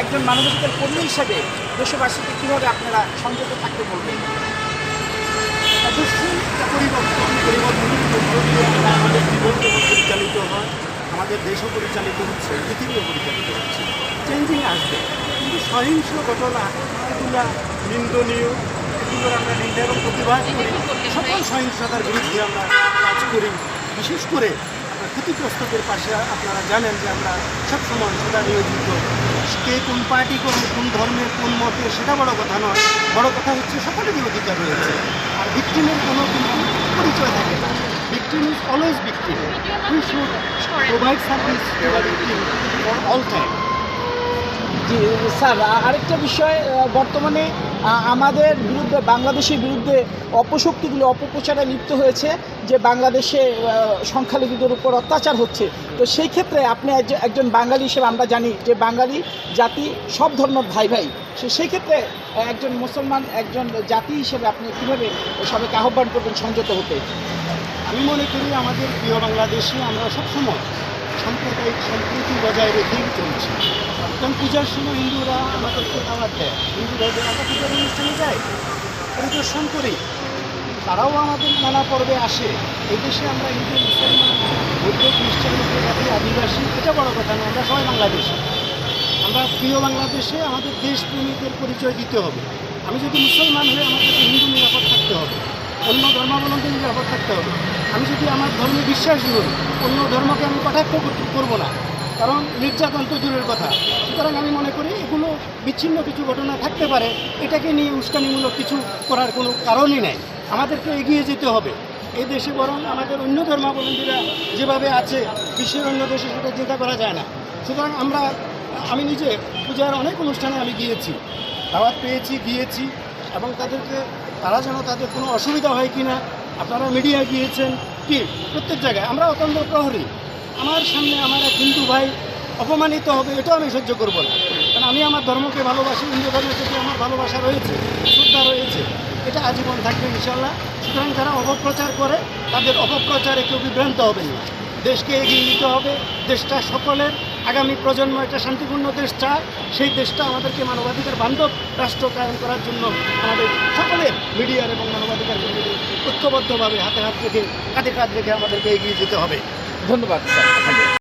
একজন মানবাধিকার কর্মী হিসেবে দেশবাসীকে কীভাবে আপনারা সংযত থাকতে বলবেন? অবশ্যই পরিবর্তন আমাদের পরিচালিত হয়, আমাদের দেশও পরিচালিত হচ্ছে, পৃথিবীও পরিচালিত হচ্ছে। চেঞ্জিং আসবে। কিন্তু সহিংস ঘটনা, এগুলা নিন্দনীয়, এগুলোর আমরা নিন্দা এবং প্রতিবাদ করি। সকল সহিংসতার বিরুদ্ধে আমরা কাজ করি। বিশেষ করে আমরা ক্ষতিগ্রস্তদের পাশে আপনারা জানেন যে আমরা সবসময় সদা নিয়োজিত। কে কোন পার্টি কোন কোন ধর্মের, কোন মতে সেটা বড় কথা নয়। বড় কথা হচ্ছে সকলেরই অধিকার রয়েছে। আর ভিক্টিমের কোনো কিন্তু পরিচয় থাকে না। Victim is always victim we should provide service for all time G, sir আরেকটা বিষয় বর্তমানে আমাদের বিরুদ্ধে, বাংলাদেশের বিরুদ্ধে অপশক্তিগুলো, অপপ্রচারে লিপ্ত হয়েছে যে বাংলাদেশে সংখ্যালঘুদের উপর অত্যাচার হচ্ছে। তো সেই ক্ষেত্রে আপনি একজ- একজন বাঙালি হিসেবে আমরা জানি যে বাঙালি জাতি সব ধর্মের ভাই ভাই সে, সেই ক্ষেত্রে একজন মুসলমান, একজন জাতি হিসেবে আপনি কীভাবে সবাইকে আহ্বান করবেন সংযত হতে? আমি মনে করি আমাদের প্রিয় বাংলাদেশে, আমরা সবসময় সাম্প্রদায়িক সম্প্রীতি বজায় রেখেই চলছি। কারণ পূজার সময় হিন্দুরা আমাদেরকে দাওয়াত দেয়। হিন্দুরা আমরা পূজার অনুষ্ঠানে যাই পরিদর্শন করি, তারাও আমাদের নানা পর্বে আসে। এই দেশে আমরা হিন্দু, মুসলমান, বৌদ্ধ, খ্রিস্টান আদিবাসী, এটা বড় কথা না আমরা সবাই বাংলাদেশি। আমরা প্রিয় বাংলাদেশে আমাদের দেশপ্রেমিকের পরিচয় দিতে হবে। আমি যদি মুসলমান হয়ে আমাকে হিন্দু নিরাপদ থাকতে হবে অন্য ধর্মাবলম্বী নিরাপদ থাকতে হবে। আমি যদি আমার ধর্মে বিশ্বাস হই অন্য ধর্মকে আমি কটাক্ষ করব না। কারণ নির্যাতন তো দূরের কথা। সুতরাং আমি মনে করি এগুলো বিচ্ছিন্ন কিছু ঘটনা থাকতে পারে। এটাকে নিয়ে উস্কানিমূলক কিছু করার কোনো কারণই নেই। আমাদেরকে এগিয়ে যেতে হবে। এই দেশে বরং আমাদের অন্য ধর্মাবলম্বীরা যেভাবে আছে, বিশ্বের অন্য দেশে সেটা চিন্তা করা যায় না। সুতরাং আমরা, আমি নিজে পূজার অনেক অনুষ্ঠানে আমি গিয়েছি। দাওয়াত পেয়েছি, গিয়েছি। এবং তাদেরকে, তারা যেন তাদের কোনো অসুবিধা হয় কি না আপনারা মিডিয়া গিয়েছেন, কি, প্রত্যেক জায়গায়। আমরা অত্যন্ত প্রহরী। আমার সামনে আমার এক হিন্দু ভাই অপমানিত হবে, এটাও আমি সহ্য করব না। কারণ আমি আমার ধর্মকে ভালোবাসি, হিন্দু ধর্মের প্রতি আমার ভালোবাসা রয়েছে, শ্রদ্ধা রয়েছে, এটা আজীবন থাকবে ইনশাল্লাহ সুতরাং যারা অপপ্রচার করে, তাদের অপপ্রচারে কেউ বিভ্রান্ত হবে না। দেশকে এগিয়ে নিতে হবে, দেশটা সকলের আগামী প্রজন্ম একটা শান্তিপূর্ণ দেশ চায়, সেই দেশটা আমাদেরকে মানবাধিকার বান্ধব রাষ্ট্র কায়ন করার জন্য আমাদের সকলের মিডিয়ার এবং মানবাধিকার ঐক্যবদ্ধভাবে হাতে হাত রেখে কাঁধে কাঁধ রেখে আমাদেরকে এগিয়ে যেতে হবে। ধন্যবাদ